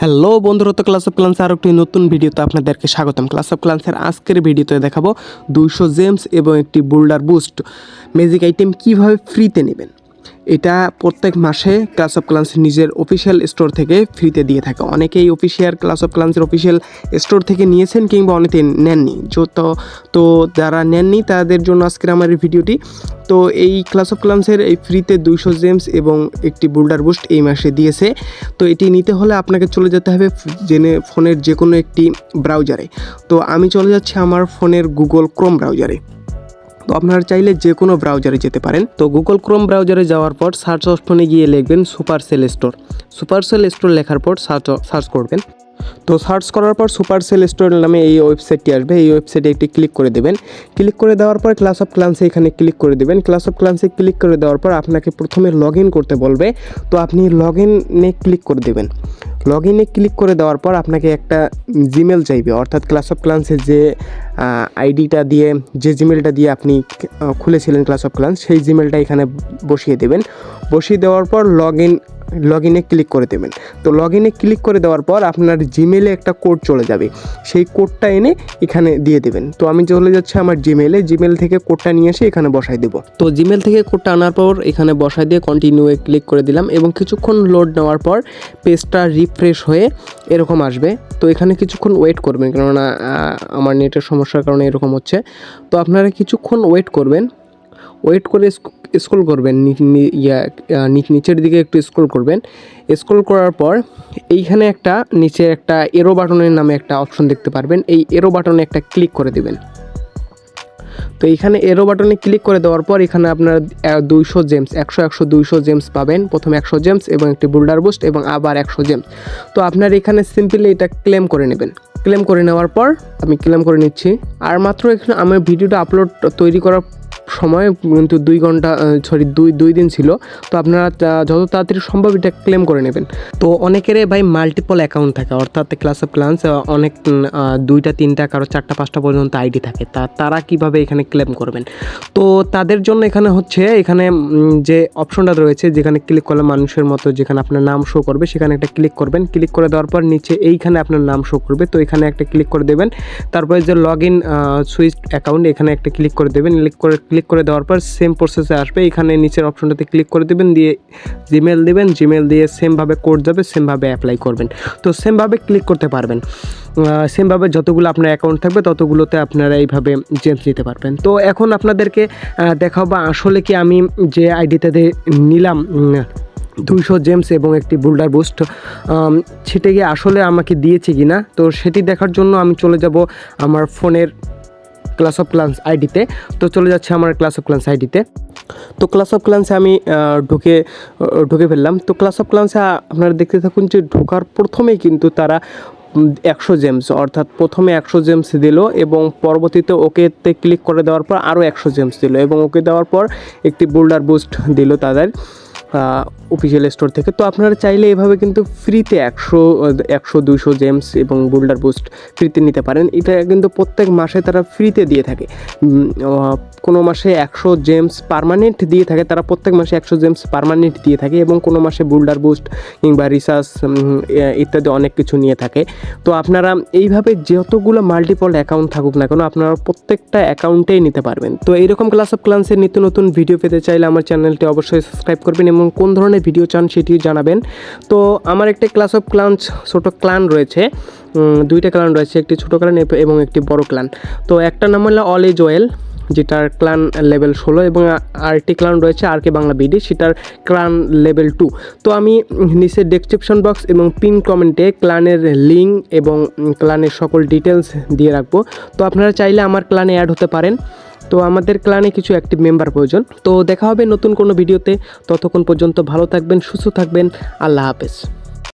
Hello বন্ধুরা, তো class of ক্লান্সের আরও একটি নতুন ভিডিওতে আপনাদেরকে স্বাগতম। ক্লাস অফ ক্লান্সের আজকের ভিডিওতে দেখাবো দুইশো জেমস এবং একটি বোল্ডার বুস্ট। ম্যাজিক আইটেম কীভাবে ফ্রিতে নেবেন? এটা প্রত্যেক মাসে ক্লাস অফ ক্লান্স নিজের অফিসিয়াল স্টোর থেকে ফ্রিতে দিয়ে থাকে। অনেকেই অফিসিয়াল ক্লাস অফ ক্লান্সের অফিসিয়াল স্টোর থেকে নিয়েছেন কিংবা অনেকে নেননি। যত তো যারা নেননি, তাদের জন্য আজকের আমার এই ভিডিওটি। তো এই ক্লাস অফ ক্লান্সের এই ফ্রিতে দুইশো জেমস এবং একটি বোল্ডার বুস্ট এই মাসে দিয়েছে। তো এটি নিতে হলে আপনাকে চলে যেতে হবে জেনে ফোনের যে কোনো একটি ব্রাউজারে তো আমি চলে যাচ্ছি আমার ফোনের গুগল ক্রোম ব্রাউজারে তো আপনারা চাইলে যে কোনো ব্রাউজারে যেতে পারেন। তো গুগল ক্রোম ব্রাউজারে যাওয়ার পর সার্চ অপশনে গিয়ে লিখবেন super sale store super sale store লেখার পর সার্চ সার্চ করবেন। তো সার্চ করার পর সুপার সেল স্টোর নামে এই ওয়েবসাইটটি আসবে। এই ওয়েবসাইটে একটি ক্লিক করে দেবেন। ক্লিক করে দেওয়ার পর ক্লাস অফ ক্লান্সে এখানে ক্লিক করে দেবেন। ক্লাস অফ ক্লান্সে ক্লিক করে দেওয়ার পর আপনাকে প্রথমে লগ করতে বলবে। তো আপনি লগ ইনে ক্লিক করে দেবেন। লগ ইনে ক্লিক করে দেওয়ার পর আপনাকে একটা জিমেল চাইবে। অর্থাৎ ক্লাস অফ ক্লান্সের যে আইডিটা দিয়ে, যে জিমেলটা দিয়ে আপনি খুলেছিলেন ক্লাস অফ ক্লান্স সেই জিমেলটা এখানে বসিয়ে দেবেন। বসিয়ে দেওয়ার পর লগ ইন লগ ইনে ক্লিক করে দেবেন। তো লগ ইনে ক্লিক করে দেওয়ার পর আপনার জিমেলে একটা কোড চলে যাবে। সেই কোডটা এনে এখানে দিয়ে দেবেন। তো আমি চলে যাচ্ছি আমার জিমেলে জিমেল থেকে কোডটা নিয়ে এসে এখানে বসাই দেবো। তো জিমেল থেকে কোডটা আনার পর এখানে বসাই দিয়ে কন্টিনিউয়ে ক্লিক করে দিলাম এবং কিছুক্ষণ লোড নেওয়ার পর পেজটা রিফ্রেশ হয়ে এরকম আসবে। তো এখানে কিছুক্ষণ ওয়েট করবেন কেননা আমার নেটের সমস্যার কারণে এরকম হচ্ছে। তো আপনারা কিছুক্ষণ ওয়েট করবেন। ওয়েট করে স্ক্রল করবেন ইয়া নিচের দিকে একটু স্ক্রল করবেন। স্ক্রল করার পর এইখানে একটা নিচে একটা এরো বাটনের নামে একটা অপশন দেখতে পারবেন। এই এরো বাটনে একটা ক্লিক করে দেবেন। তো এখানে এরো বাটনে ক্লিক করে দেওয়ার পর এখানে আপনার দুইশো জেমস একশো একশো, দুইশো জেমস পাবেন। প্রথমে একশো জেমস এবং একটি বোল্ডার বুস্ট এবং আবার একশো জেমস তো আপনার এখানে সিম্পলি এটা ক্লেম করে নেবেন। ক্লেম করে নেওয়ার পর আমি ক্লেম করে নিচ্ছি। আর মাত্র এখানে আমার ভিডিওটা আপলোড তৈরি করার সময় কিন্তু দুই ঘণ্টা সরি দুই দুই দিন ছিল। তো আপনারা যত তাড়াতাড়ি সম্ভব এটা ক্লেম করে নেবেন। তো অনেকেরই ভাই মাল্টিপল অ্যাকাউন্ট থাকে, অর্থাৎ ক্লাস অফ ক্লান্স অনেক দুইটা, তিনটা, কারও চারটা, পাঁচটা পর্যন্ত আইডি থাকে। তা, তারা কীভাবে এখানে ক্লেম করবেন? তো তাদের জন্য এখানে হচ্ছে, এখানে যে অপশনটা রয়েছে, যেখানে ক্লিক করলে মানুষের মতো যেখানে আপনার নাম শো করবে, সেখানে একটা ক্লিক করবেন। ক্লিক করে দেওয়ার পর নিচে এইখানে আপনার নাম শো করবে। তো এখানে একটা ক্লিক করে দেবেন। তারপরে যে লগ ইন সুইচ অ্যাকাউন্ট এখানে একটা ক্লিক করে দেবেন। ক্লিক করে ক্লিক করে দেওয়ার পর সেম প্রসেসে আসবে। এখানে নিচের অপশনটাতে ক্লিক করে দেবেন, দিয়ে জিমেল দেবেন। জিমেল দিয়ে সেমভাবে কোড যাবে সেমভাবে অ্যাপ্লাই করবেন। তো সেমভাবে ক্লিক করতে পারবেন। সেমভাবে যতগুলো আপনার অ্যাকাউন্ট থাকবে, ততগুলোতে আপনারা এইভাবে জেমস নিতে পারবেন। তো এখন আপনাদেরকে দেখাবো আসলে কি আমি যে আইডিটাতে নিলাম দুইশো জেমস এবং একটি বোল্ডার বুস্ট সেটা গিয়ে আসলে আমাকে দিয়েছে কি না তো সেটি দেখার জন্য আমি চলে যাব আমার ফোনের ক্লাস অফ ক্লান্স আইডিতে তো। চলে যাচ্ছে আমার ক্লাস অফ ক্লান্স আইডিতে তো। ক্লাস অফ ক্লান্সে আমি ঢুকে ঢুকে ফেললাম। তো ক্লাস অফ ক্লান্সে আপনারা দেখতে থাকুন যে ঢোকার প্রথমেই কিন্তু তারা একশো জেমস অর্থাৎ প্রথমে একশো জেমস দিল এবং পরবর্তীতে ওকেতে ক্লিক করে দেওয়ার পর আরও একশো জেমস দিল এবং ওকে দেওয়ার পর একটি বোল্ডার বুস্ট দিল তাদের। অফিসিয়াল স্টোর থেকে। তো আপনারা চাইলে এভাবে কিন্তু ফ্রিতে একশো একশো, দুইশো জেমস এবং বোল্ডার বুস্ট ফ্রিতে নিতে পারেন। এটা কিন্তু প্রত্যেক মাসে তারা ফ্রিতে দিয়ে থাকে। কোনো মাসে একশো জেমস পার্মানেন্ট দিয়ে থাকে, তারা প্রত্যেক মাসে একশো জেমস পার্মানেন্ট দিয়ে থাকে এবং কোনো মাসে বোল্ডার বুস্ট কিংবা রিসার্চ ইত্যাদি অনেক কিছু নিয়ে থাকে। তো আপনারা এইভাবে যতগুলো মাল্টিপল অ্যাকাউন্ট থাকুক না কেন, আপনারা প্রত্যেকটা অ্যাকাউন্টেই নিতে পারবেন। তো এইরকম ক্লাস অফ ক্লান্সের নিত্য নতুন ভিডিও পেতে চাইলে আমার চ্যানেলটি অবশ্যই সাবস্ক্রাইব করবেন এবং কোন ধরনের ভিডিও চান সেটি জানাবেন। তো আমার একটা ক্লাস অফ ক্লান্স ছোটো ক্লান রয়েছে। দুইটা ক্লান রয়েছে, একটি ছোটো ক্লান এবং একটি বড় ক্লান তো একটা নাম হলো অল এজ ওয়েল যেটার ক্লান লেভেল ষোলো এবং আরেকটি ক্লান রয়েছে আর কে বাংলা বিডি, সেটার ক্লান লেভেল টু তো আমি নিচে ডেসক্রিপশন বক্স এবং পিন কমেন্টে ক্লানের লিঙ্ক এবং ক্লানের সকল ডিটেলস দিয়ে রাখব। তো আপনারা চাইলে আমার ক্লানে অ্যাড হতে পারেন। তো আমাদের ক্লানে কিছু অ্যাক্টিভ মেম্বার প্রয়োজন। তো দেখা হবে নতুন কোনো ভিডিওতে ততক্ষণ পর্যন্ত ভালো থাকবেন, সুস্থ থাকবেন। আল্লাহ হাফেজ।